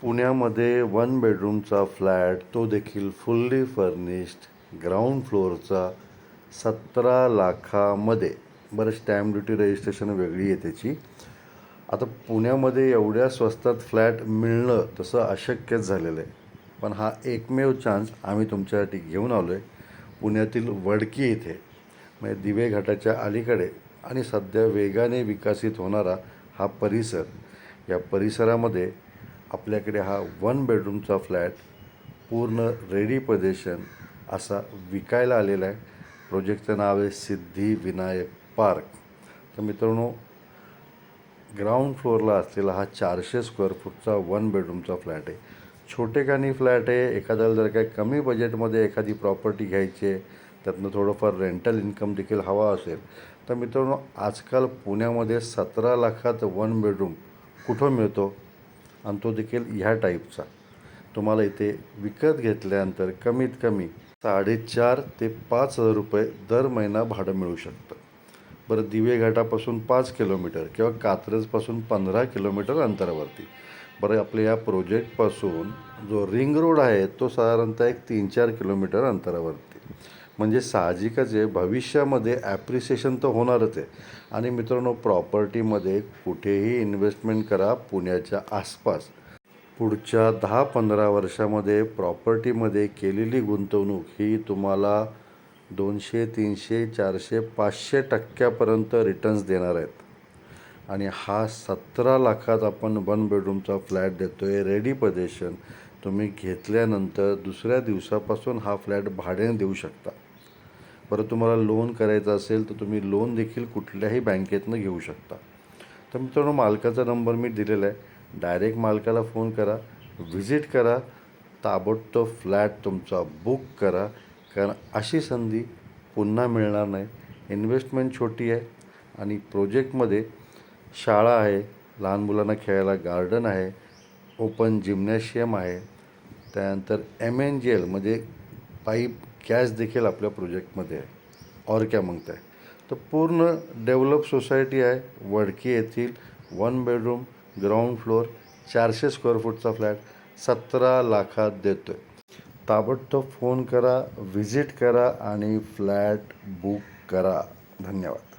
पुण्यामध्ये वन बेडरूमचा फ्लॅट तो देखील फुल्ली फर्निश्ड ग्राउंड फ्लोअरचा सतरा लाखामध्ये. बरं स्टॅम्प ड्युटी रजिस्ट्रेशन वेगळी आहे त्याची. आता पुण्यामध्ये एवढ्या स्वस्तात फ्लॅट मिळणं तसं अशक्यच झालेलं आहे. पण हा एकमेव चान्स आम्ही तुमच्यासाठी घेऊन आलो आहे पुण्यातील वडकी येथे म्हणजे दिवे घाटाच्या अलीकडे आणि सध्या वेगाने विकसित होणारा हा परिसर. या परिसरामध्ये आपल्याकडे हा वन बेडरूमचा फ्लॅट पूर्ण रेडी प्रदेशन असा विकायला आलेला आहे. प्रोजेक्टचं नाव आहे सिद्धी विनायक पार्क. तर मित्रांनो ग्राउंड फ्लोअरला असलेला हा चारशे स्क्वेअर फूटचा वन बेडरूमचा फ्लॅट आहे. छोटेखानी फ्लॅट आहे. एखाद्याला जर काही कमी बजेटमध्ये एखादी प्रॉपर्टी घ्यायची आहे त्यातनं थोडंफार रेंटल इन्कम देखील हवा असेल. तर मित्रांनो आजकाल पुण्यामध्ये सतरा लाखात वन बेडरूम कुठं मिळतो? आणि तो देखील ह्या टाईपचा तुम्हाला इथे विकत घेतल्यानंतर कमीत कमी साडेचार ते पाच हजार रुपये दर महिना भाडं मिळू शकतं. बरं दिवे घाटापासून पाच किलोमीटर किंवा कात्रजपासून पंधरा किलोमीटर अंतरावरती. बरं आपल्या या प्रोजेक्टपासून जो रिंग रोड आहे तो साधारणतः एक तीन चार किलोमीटर अंतरावरती. म्हणजे साहजिकच आहे भविष्यामध्ये ॲप्रिसिएशन तर होणारच आहे. आणि मित्रांनो प्रॉपर्टीमध्ये कुठेही इन्व्हेस्टमेंट करा पुण्याच्या आसपास. पुढच्या दहा पंधरा वर्षामध्ये प्रॉपर्टीमध्ये केलेली गुंतवणूक ही तुम्हाला दोनशे तीनशे चारशे पाचशे टक्क्यापर्यंत रिटर्न्स देणार आहेत. आणि हा सतरा लाखात आपण वन बेडरूमचा फ्लॅट देतो आहे रेडी पदेशन तुम्ही घेतल्यानंतर दुसऱ्या दिवसापासून हा फ्लॅट भाड्याने देऊ शकता. बरं तुम्हाला लोन करायचं असेल तर तुम्ही लोन देखील कुठल्याही बँकेतनं घेऊ शकता. तर मित्रांनो मालकाचा नंबर मी दिलेला आहे. डायरेक्ट मालकाला फोन करा व्हिजिट करा ताबडतोब फ्लॅट तुमचा बुक करा. कारण अशी संधी पुन्हा मिळणार नाही. इन्व्हेस्टमेंट छोटी आहे आणि प्रोजेक्टमध्ये शाळा आहे लहान मुलांना खेळायला गार्डन आहे ओपन जिम्नॅशियम आहे. त्यानंतर एम एन जी एल म्हणजे पाईप गॅस देखील आपल्या प्रोजेक्टमध्ये आहे. और क्या आहे तर पूर्ण डेव्हलप सोसायटी आहे. वडकी येथील वन बेडरूम ग्राउंड फ्लोअर चारशे स्क्वेअर फूटचा फ्लॅट सतरा लाखात देतो आहे ताबडतोब फोन करा व्हिजिट करा आणि फ्लॅट बुक करा. धन्यवाद.